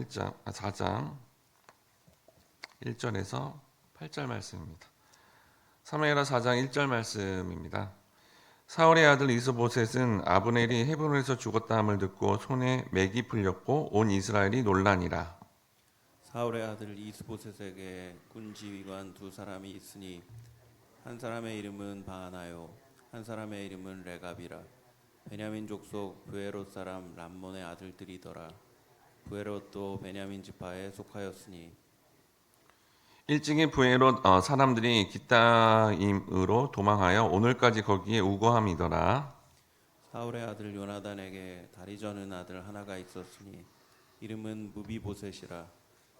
1장, 아, 4장 1절에서 8절 말씀입니다. 사무엘하 4장 1절 말씀입니다. 사울의 아들 이스보셋은 아브넬이 헤브론에서 죽었다함을 듣고 손에 맥이 풀렸고 온 이스라엘이 논란이라. 사울의 아들 이스보셋에게 군 지휘관 두 사람이 있으니 한 사람의 이름은 바하나요 한 사람의 이름은 레갑이라 베냐민 족속 부에롯 사람 람몬의 아들들이더라 부에롯도 베냐민 지파에 속하였으니 일찍이 부에롯 어, 사람들이 기타임으로 도망하여 오늘까지 거기에 우거함이더라. 사울의 아들 요나단에게 다리 저는 아들 하나가 있었으니 이름은 무비보셋이라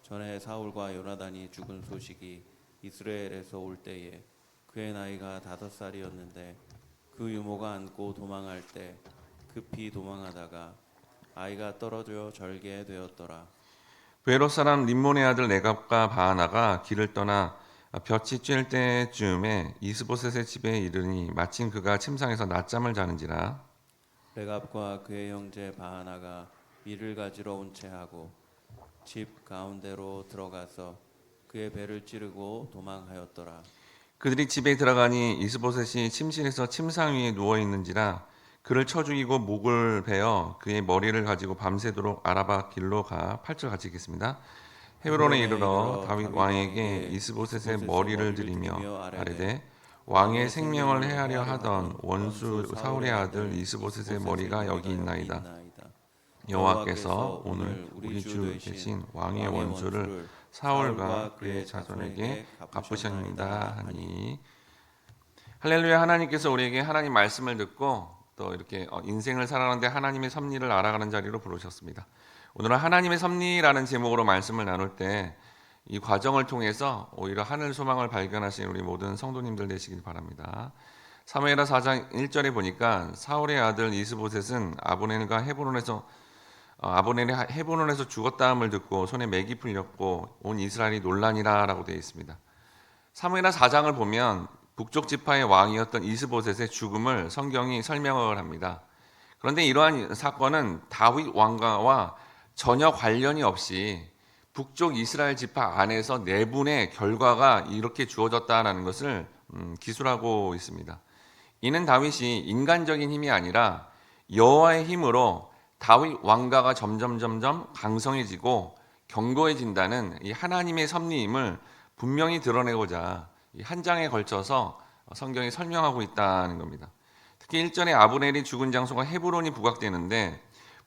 전에 사울과 요나단이 죽은 소식이 이스라엘에서 올 때에 그의 나이가 다섯 살이었는데 그 유모가 안고 도망할 때 급히 도망하다가 아이가 떨어져 절개 되었더라 부에롯 사람 림몬의 아들 네갑과 바하나가 길을 떠나 볕이 쬐을 때쯤에 이스보셋의 집에 이르니 마침 그가 침상에서 낮잠을 자는지라 레갑과 그의 형제 바하나가 밀을 가지러 온 채 하고 집 가운데로 들어가서 그의 배를 찌르고 도망하였더라. 그들이 집에 들어가니 이스보셋이 침실에서 침상 위에 누워 있는지라 그를 쳐 죽이고 목을 베어 그의 머리를 가지고 밤새도록 아라바 길로 가 8절 같이 읽겠습니다. 헤브론에 이르러 다윗 왕에게 이스보셋의 머리를 드리며 아뢰되 왕의 생명을 해하려 하던 원수 사울의 아들 이스보셋의 머리가 여기 있나이다. 여호와께서 오늘 우리 주 대신 왕의 원수를 사울과 그의 자손에게 갚으셨습니다 하니 할렐루야 하나님께서 우리에게 하나님 말씀을 듣고 또 이렇게 어, 인생을 살아가는데 하나님의 섭리를 알아가는 자리로 부르셨습니다. 오늘은 하나님의 섭리라는 제목으로 말씀을 나눌 때 이 과정을 통해서 오히려 하늘 소망을 발견하신 우리 모든 성도님들 되시길 바랍니다. 사무엘하 4장 1절에 보니까 사울의 아들 이스보셋은 아브넬과 헤브론에서 어, 아브넬이 헤브론에서 죽었다함을 듣고 손에 맥이 풀렸고 온 이스라엘이 논란이라라고 되어 있습니다. 사무엘하 4장을 보면 북쪽 지파의 왕이었던 이스보셋의 죽음을 성경이 설명을 합니다. 그런데 이러한 사건은 다윗 왕가와 전혀 관련이 없이 북쪽 이스라엘 지파 안에서 내분의 결과가 이렇게 주어졌다라는 것을 음, 기술하고 있습니다. 이는 다윗이 인간적인 힘이 아니라 여호와의 힘으로 다윗 왕가가 점점 점점 강성해지고 견고해진다는 이 하나님의 섭리임을 분명히 드러내고자 이 한 장에 걸쳐서 성경이 설명하고 있다는 겁니다. 특히 1절에 아브넬이 죽은 장소가 헤브론이 부각되는데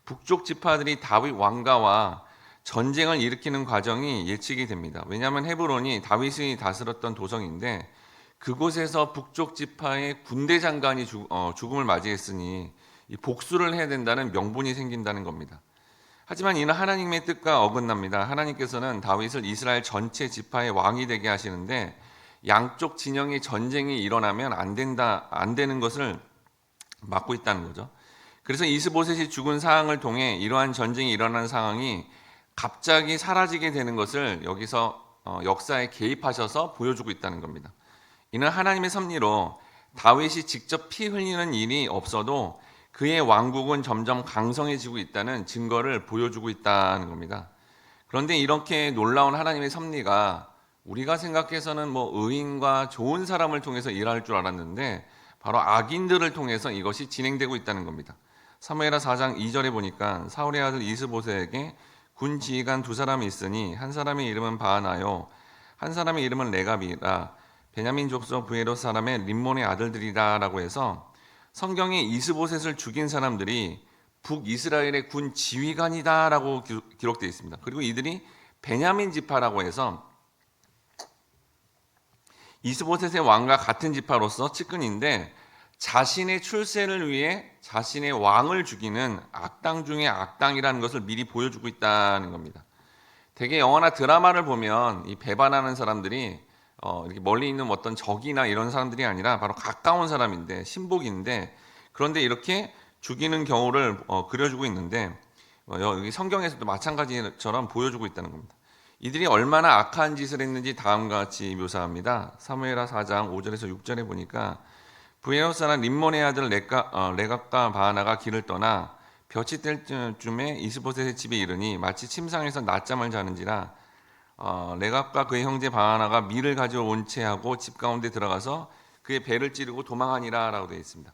북쪽 지파들이 다윗 왕가와 전쟁을 일으키는 과정이 예측이 됩니다. 왜냐하면 헤브론이 다윗이 다스렸던 도성인데 그곳에서 북쪽 지파의 군대 장관이 죽, 어, 죽음을 맞이했으니 이 복수를 해야 된다는 명분이 생긴다는 겁니다. 하지만 이는 하나님의 뜻과 어긋납니다. 하나님께서는 다윗을 이스라엘 전체 지파의 왕이 되게 하시는데 양쪽 진영의 전쟁이 일어나면 안 된다 안 되는 것을 막고 있다는 거죠. 그래서 이스보셋이 죽은 상황을 통해 이러한 전쟁이 일어나는 상황이 갑자기 사라지게 되는 것을 여기서 어, 역사에 개입하셔서 보여주고 있다는 겁니다. 이는 하나님의 섭리로 다윗이 직접 피 흘리는 일이 없어도 그의 왕국은 점점 강성해지고 있다는 증거를 보여주고 있다는 겁니다. 그런데 이렇게 놀라운 하나님의 섭리가 우리가 생각해서는 뭐 의인과 좋은 사람을 통해서 일할 줄 알았는데 바로 악인들을 통해서 이것이 진행되고 있다는 겁니다. 사무엘하 4장 2절에 보니까 사울의 아들 이스보세에게 군 지휘관 두 사람이 있으니 한 사람의 이름은 바하나요 한 사람의 이름은 레갑이라 베냐민 족속 부에롯 사람의 림몬의 아들들이다라고 해서 성경에 이스보셋을 죽인 사람들이 북이스라엘의 군 지휘관이다라고 기록되어 있습니다. 그리고 이들이 베냐민 지파라고 해서 이스보셋의 왕과 같은 지파로서 측근인데 자신의 출세를 위해 자신의 왕을 죽이는 악당 중의 악당이라는 것을 미리 보여주고 있다는 겁니다. 되게 영화나 드라마를 보면 이 배반하는 사람들이 어, 이렇게 멀리 있는 어떤 적이나 이런 사람들이 아니라 바로 가까운 사람인데 신복인데 그런데 이렇게 죽이는 경우를 어, 그려주고 있는데 어, 여기 성경에서도 마찬가지처럼 보여주고 있다는 겁니다. 이들이 얼마나 악한 짓을 했는지 다음과 같이 묘사합니다. 사무엘하 4장 5절에서 6절에 보니까 부에노 사람 림몬의 아들 레가, 어, 레갑과 바하나가 길을 떠나 볕이 뜰 쯤에 이스보셋의 집에 이르니 마치 침상에서 낮잠을 자는지라 어, 레갑과 그의 형제 바하나가 밀을 가지고 온 채 하고 집 가운데 들어가서 그의 배를 찌르고 도망하니라라고 되어 있습니다.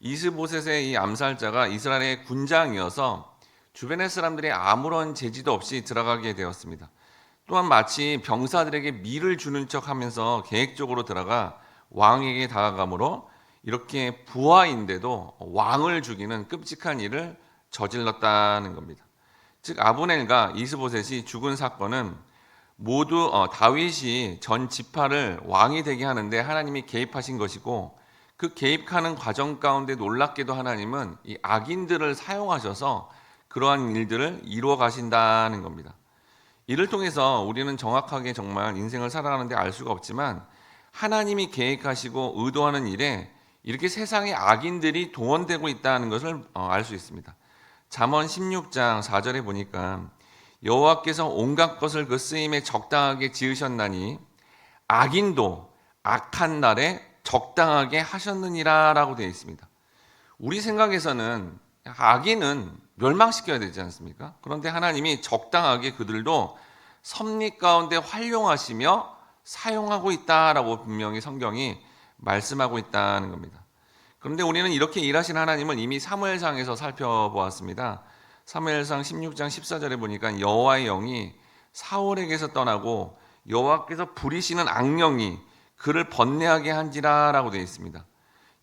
이스보셋의 이 암살자가 이스라엘의 군장이어서 주변의 사람들이 아무런 제지도 없이 들어가게 되었습니다. 또한 마치 병사들에게 밀을 주는 척 하면서 계획적으로 들어가 왕에게 다가가므로 이렇게 부하인데도 왕을 죽이는 끔찍한 일을 저질렀다는 겁니다. 즉 아브넬과 이스보셋이 죽은 사건은 모두 어, 다윗이 전 지파를 왕이 되게 하는데 하나님이 개입하신 것이고 그 개입하는 과정 가운데 놀랍게도 하나님은 이 악인들을 사용하셔서 그러한 일들을 이루어 가신다는 겁니다. 이를 통해서 우리는 정확하게 정말 인생을 살아가는데 알 수가 없지만 하나님이 계획하시고 의도하는 일에 이렇게 세상의 악인들이 동원되고 있다는 것을 어, 알수 있습니다. 잠언 16장 4절에 보니까 여호와께서 온갖 것을 그 쓰임에 적당하게 지으셨나니 악인도 악한 날에 적당하게 하셨느니라라고 되어 있습니다. 우리 생각에서는 악인은 멸망시켜야 되지 않습니까? 그런데 하나님이 적당하게 그들도 섭리 가운데 활용하시며 사용하고 있다라고 분명히 성경이 말씀하고 있다는 겁니다. 그런데 우리는 이렇게 일하신 하나님을 이미 사무엘상에서 살펴보았습니다. 사무엘상 16장 14절에 보니까 여호와의 영이 사울에게서 떠나고 여호와께서 부리시는 악령이 그를 번뇌하게 한지라라고 되어 있습니다.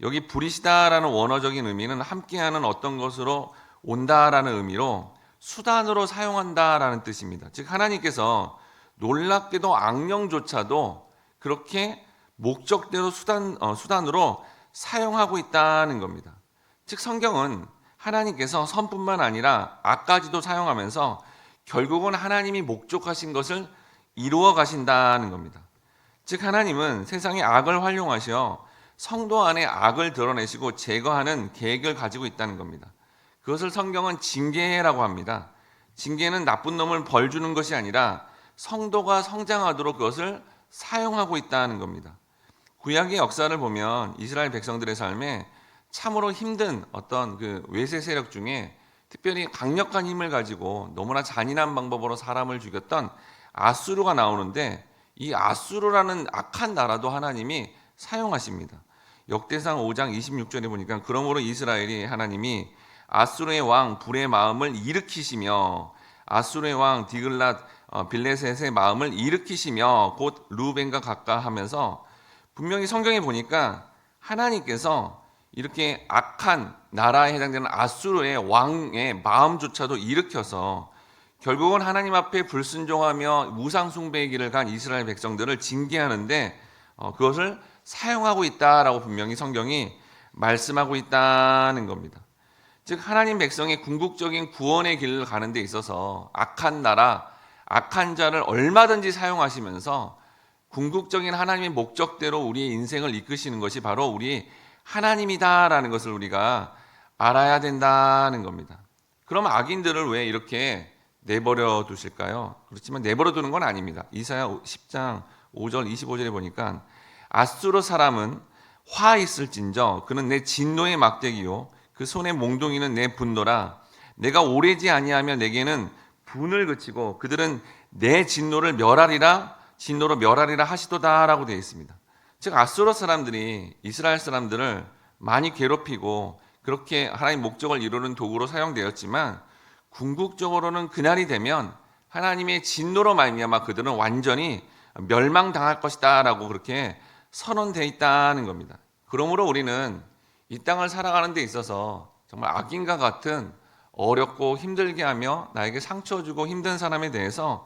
여기 부리시다라는 원어적인 의미는 함께하는 어떤 것으로 온다라는 의미로 수단으로 사용한다라는 뜻입니다. 즉 하나님께서 놀랍게도 악령조차도 그렇게 목적대로 수단 어, 수단으로 사용하고 있다는 겁니다. 즉 성경은 하나님께서 선뿐만 아니라 악까지도 사용하면서 결국은 하나님이 목적하신 것을 이루어 가신다는 겁니다. 즉 하나님은 세상의 악을 활용하셔 성도 안에 악을 드러내시고 제거하는 계획을 가지고 있다는 겁니다. 그것을 성경은 징계라고 합니다. 징계는 나쁜 놈을 벌 주는 것이 아니라 성도가 성장하도록 그것을 사용하고 있다는 겁니다. 구약의 역사를 보면 이스라엘 백성들의 삶에 참으로 힘든 어떤 그 외세 세력 중에 특별히 강력한 힘을 가지고 너무나 잔인한 방법으로 사람을 죽였던 아수르가 나오는데 이 아수르라는 악한 나라도 하나님이 사용하십니다. 역대상 5장 26절에 보니까 그러므로 이스라엘이 하나님이 아수르의 왕 불의 마음을 일으키시며 아수르의 왕 디글랏 어, 빌레셋의 마음을 일으키시며 곧 루벤과 가까 하면서 분명히 성경에 보니까 하나님께서 이렇게 악한 나라에 해당되는 아수르의 왕의 마음조차도 일으켜서 결국은 하나님 앞에 불순종하며 우상 숭배의 길을 간 이스라엘 백성들을 징계하는데 어, 그것을 사용하고 있다라고 분명히 성경이 말씀하고 있다는 겁니다. 즉 하나님 백성의 궁극적인 구원의 길을 가는 데 있어서 악한 나라, 악한 자를 얼마든지 사용하시면서 궁극적인 하나님의 목적대로 우리의 인생을 이끄시는 것이 바로 우리 하나님이다라는 것을 우리가 알아야 된다는 겁니다. 그럼 악인들을 왜 이렇게 내버려 두실까요? 그렇지만 내버려 두는 건 아닙니다. 이사야 10장 5절 25절에 보니까 아수르 사람은 화 있을진저 그는 내 진노의 막대기요 그 손의 몽둥이는 내 분노라 내가 오래지 아니하며 내게는 분을 그치고 그들은 내 진노를 멸하리라 진노로 멸하리라 하시도다라고 되어 있습니다. 즉 아수르 사람들이 이스라엘 사람들을 많이 괴롭히고 그렇게 하나님 목적을 이루는 도구로 사용되었지만 궁극적으로는 그날이 되면 하나님의 진노로 말미암아 그들은 완전히 멸망당할 것이다라고 그렇게 선언되어 있다는 겁니다. 그러므로 우리는 이 땅을 살아가는 데 있어서 정말 악인과 같은 어렵고 힘들게 하며 나에게 상처 주고 힘든 사람에 대해서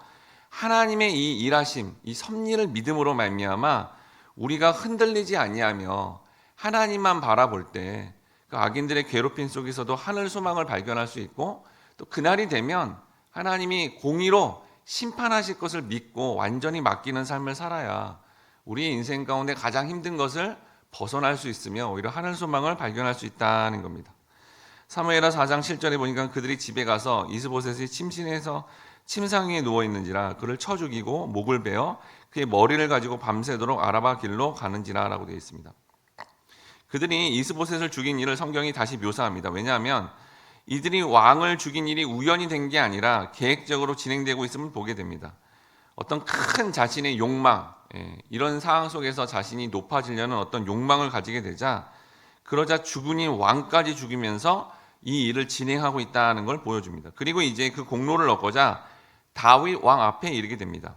하나님의 이 일하심, 이 섭리를 믿음으로 말미암아 우리가 흔들리지 아니하며 하나님만 바라볼 때 그 악인들의 괴롭힘 속에서도 하늘 소망을 발견할 수 있고 또 그날이 되면 하나님이 공의로 심판하실 것을 믿고 완전히 맡기는 삶을 살아야 우리의 인생 가운데 가장 힘든 것을 벗어날 수 있으며 오히려 하늘 소망을 발견할 수 있다는 겁니다. 사무엘하 4장 7절에 보니까 그들이 집에 가서 이스보셋이 침실에서 침상 위에 누워 있는지라 그를 쳐 죽이고 목을 베어 그의 머리를 가지고 밤새도록 아라바 길로 가는지라라고 되어 있습니다. 그들이 이스보셋을 죽인 일을 성경이 다시 묘사합니다. 왜냐하면 이들이 왕을 죽인 일이 우연히 된 게 아니라 계획적으로 진행되고 있음을 보게 됩니다. 어떤 큰 자신의 욕망, 예, 이런 상황 속에서 자신이 높아지려는 어떤 욕망을 가지게 되자 그러자 죽은이 왕까지 죽이면서 이 일을 진행하고 있다는 걸 보여줍니다. 그리고 이제 그 공로를 얻고자 다윗 왕 앞에 이르게 됩니다.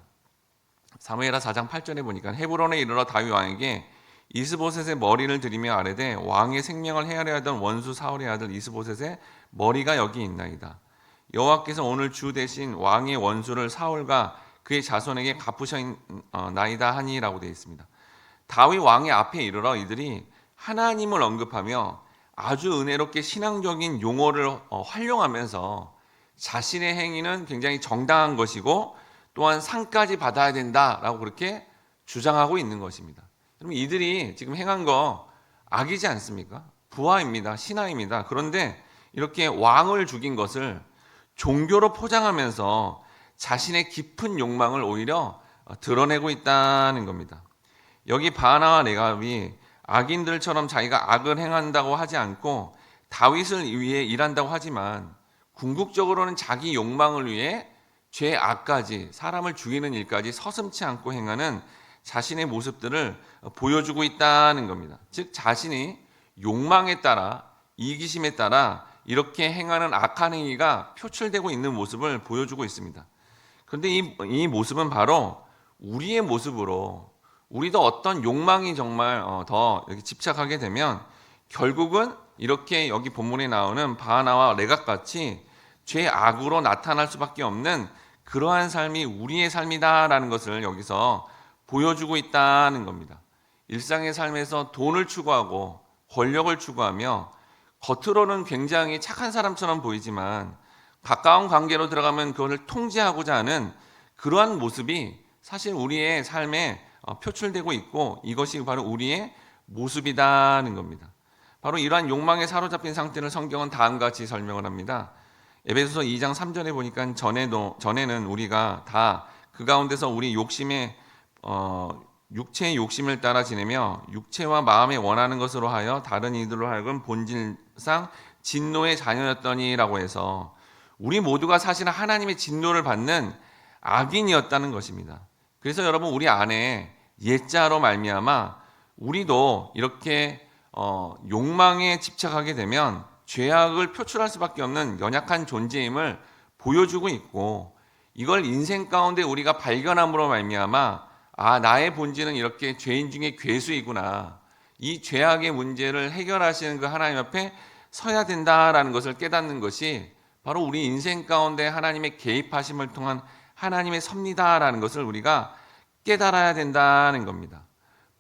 사무엘하 4장 8절에 보니까 헤브론에 이르러 다윗 왕에게 이스보셋의 머리를 들이며 아뢰되 왕의 생명을 헤아려 하던 원수 사울의 아들 이스보셋의 머리가 여기 있나이다. 여호와께서 오늘 주 대신 왕의 원수를 사울과 그의 자손에게 갚으셨나이다 하니라고 되어 있습니다. 다윗 왕의 앞에 이르러 이들이 하나님을 언급하며 아주 은혜롭게 신앙적인 용어를 어, 활용하면서 자신의 행위는 굉장히 정당한 것이고 또한 상까지 받아야 된다라고 그렇게 주장하고 있는 것입니다. 그럼 이들이 지금 행한 거 악이지 않습니까? 부하입니다. 신하입니다. 그런데 이렇게 왕을 죽인 것을 종교로 포장하면서 자신의 깊은 욕망을 오히려 어, 드러내고 있다는 겁니다. 여기 바나와 레갑이 악인들처럼 자기가 악을 행한다고 하지 않고 다윗을 위해 일한다고 하지만 궁극적으로는 자기 욕망을 위해 죄 악까지 사람을 죽이는 일까지 서슴치 않고 행하는 자신의 모습들을 보여주고 있다는 겁니다. 즉 자신이 욕망에 따라 이기심에 따라 이렇게 행하는 악한 행위가 표출되고 있는 모습을 보여주고 있습니다. 그런데 이, 이 모습은 바로 우리의 모습으로 우리도 어떤 욕망이 정말 어, 더 이렇게 집착하게 되면 결국은 이렇게 여기 본문에 나오는 바하나와 레각 같이 죄 악으로 나타날 수밖에 없는 그러한 삶이 우리의 삶이다라는 것을 여기서 보여주고 있다는 겁니다. 일상의 삶에서 돈을 추구하고 권력을 추구하며 겉으로는 굉장히 착한 사람처럼 보이지만 가까운 관계로 들어가면 그것을 통제하고자 하는 그러한 모습이 사실 우리의 삶에 어, 표출되고 있고 이것이 바로 우리의 모습이다는 겁니다. 바로 이러한 욕망에 사로잡힌 상태를 성경은 다음과 같이 설명을 합니다. 에베소서 2장 3절에 보니까 전에도 전에는 우리가 다 그 가운데서 우리 욕심에 어, 육체의 욕심을 따라 지내며 육체와 마음에 원하는 것으로 하여 다른 이들로 하여금 본질상 진노의 자녀였더니라고 해서 우리 모두가 사실 하나님의 진노를 받는 악인이었다는 것입니다. 그래서 여러분 우리 안에 옛자로 말미암아 우리도 이렇게 어, 욕망에 집착하게 되면 죄악을 표출할 수밖에 없는 연약한 존재임을 보여주고 있고 이걸 인생 가운데 우리가 발견함으로 말미암아 아 나의 본질은 이렇게 죄인 중에 괴수이구나 이 죄악의 문제를 해결하시는 그 하나님 앞에 서야 된다라는 것을 깨닫는 것이 바로 우리 인생 가운데 하나님의 개입하심을 통한 하나님의 섭리다라는 것을 우리가 깨달아야 된다는 겁니다.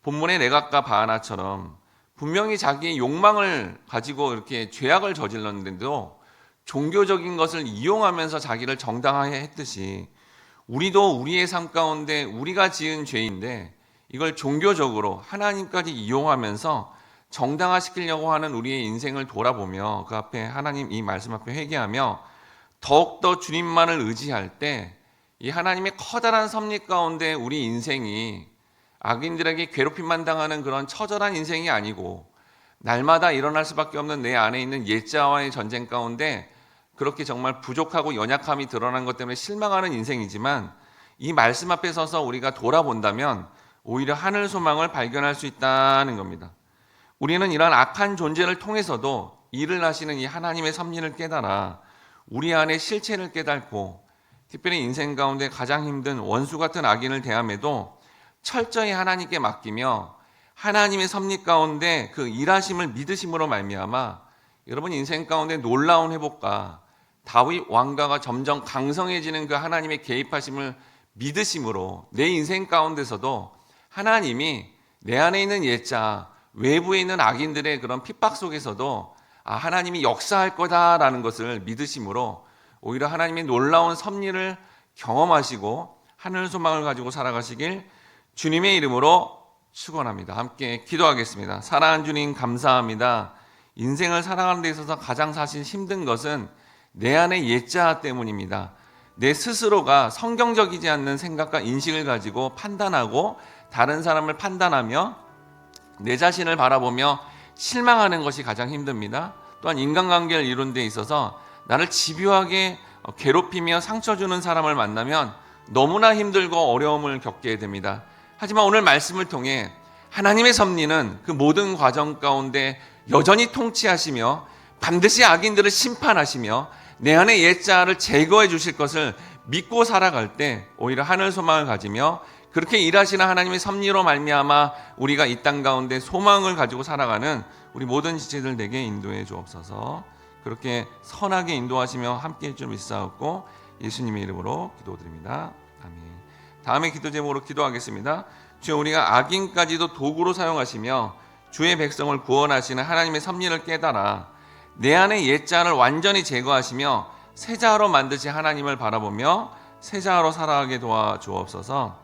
본문의 레각과 바하나처럼 분명히 자기의 욕망을 가지고 이렇게 죄악을 저질렀는데도 종교적인 것을 이용하면서 자기를 정당화해 했듯이 우리도 우리의 삶 가운데 우리가 지은 죄인데 이걸 종교적으로 하나님까지 이용하면서 정당화시키려고 하는 우리의 인생을 돌아보며 그 앞에 하나님 이 말씀 앞에 회개하며 더욱더 주님만을 의지할 때 이 하나님의 커다란 섭리 가운데 우리 인생이 악인들에게 괴롭힘만 당하는 그런 처절한 인생이 아니고 날마다 일어날 수밖에 없는 내 안에 있는 옛자와의 전쟁 가운데 그렇게 정말 부족하고 연약함이 드러난 것 때문에 실망하는 인생이지만 이 말씀 앞에 서서 우리가 돌아본다면 오히려 하늘 소망을 발견할 수 있다는 겁니다. 우리는 이러한 악한 존재를 통해서도 일을 하시는 이 하나님의 섭리를 깨달아 우리 안에 실체를 깨닫고 특별히 인생 가운데 가장 힘든 원수 같은 악인을 대함에도 철저히 하나님께 맡기며 하나님의 섭리 가운데 그 일하심을 믿으심으로 말미암아 여러분 인생 가운데 놀라운 회복과 다윗 왕가가 점점 강성해지는 그 하나님의 개입하심을 믿으심으로 내 인생 가운데서도 하나님이 내 안에 있는 옛자 외부에 있는 악인들의 그런 핍박 속에서도 아, 하나님이 역사할 거다라는 것을 믿으심으로 오히려 하나님의 놀라운 섭리를 경험하시고 하늘 소망을 가지고 살아가시길 주님의 이름으로 축원합니다. 함께 기도하겠습니다. 사랑하는 주님 감사합니다. 인생을 살아가는 데 있어서 가장 사실 힘든 것은 내 안의 옛자 때문입니다. 내 스스로가 성경적이지 않는 생각과 인식을 가지고 판단하고 다른 사람을 판단하며 내 자신을 바라보며 실망하는 것이 가장 힘듭니다. 또한 인간관계를 이룬 데 있어서 나를 집요하게 어, 괴롭히며 상처 주는 사람을 만나면 너무나 힘들고 어려움을 겪게 됩니다. 하지만 오늘 말씀을 통해 하나님의 섭리는 그 모든 과정 가운데 여전히 통치하시며 반드시 악인들을 심판하시며 내 안의 옛자를 제거해 주실 것을 믿고 살아갈 때 오히려 하늘 소망을 가지며 그렇게 일하시는 하나님의 섭리로 말미암아 우리가 이 땅 가운데 소망을 가지고 살아가는 우리 모든 지체들 내게 인도해 주옵소서. 그렇게 선하게 인도하시며 함께 해줄 믿사옵고 예수님의 이름으로 기도드립니다. 아멘. 다음에 기도 제목으로 기도하겠습니다. 주여 우리가 악인까지도 도구로 사용하시며 주의 백성을 구원하시는 하나님의 섭리를 깨달아 내 안의 옛자를 완전히 제거하시며 새 자로 만드신 하나님을 바라보며 새 자로 살아가게 도와 주옵소서.